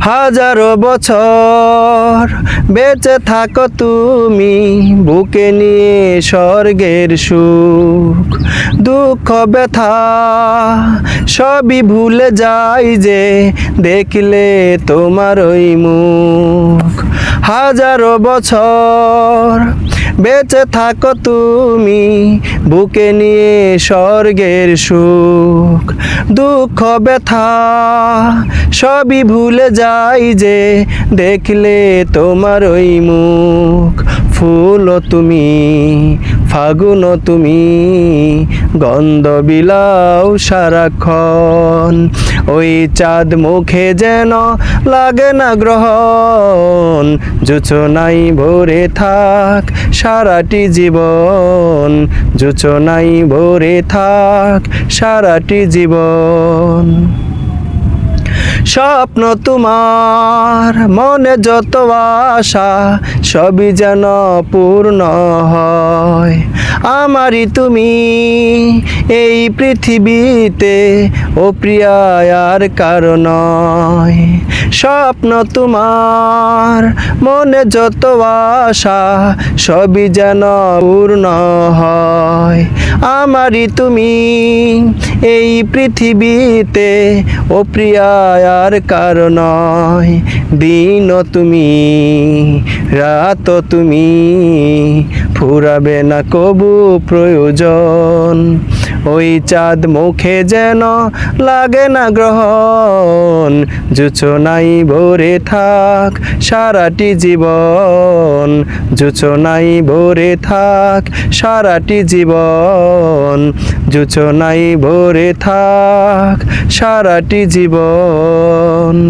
হাজারো বছর বেঁচে থাকো তুমি, বুকে নিয়ে স্বর্গের সুখ, দুঃখ, ব্যথা সবই ভুলে যাই যে দেখলে তোমার ওই মুখ। হাজারো বছর বেঁচে থাকো তুমি, বুকে নিয়ে স্বর্গের সুখ, দুঃখ, ব্যথা সবই ভুলে যাই যে দেখলে তোমার ওই মুখ। ফুল তুমি ফাগুন তুমি, গন্ধ বিলাও সারাক্ষণ। ওই চাঁদ মুখে যেন লাগে না গ্রহণ। জুচনাই ভরে থাক সারাটি জীবন। জুচনাই ভরে থাক সারাটি জীবন। স্বপ্ন তোমার, মনে যত আশা, সবই যেন পূর্ণ হয়। আমারই তুমি এই পৃথিবীতে, ও প্রিয়ার কারণ স্বপ্ন তোমার, মনে যত আশা, সবই যেন পূর্ণ হয়। আমারই তুমি এই পৃথিবীতে, ও প্রিয়ার কারণ দিন তুমি রাত তুমি ফুরাবে না কবু প্রয়োজন। ওই চাঁদ মুখে যেন লাগে না গ্রহণ। জুচনাই ভরে থাক সারাটি জীবন। জুচনাই ভরে থাক সারাটি জীবন। জুচনাই ভরে থাক সারাটি জীবন।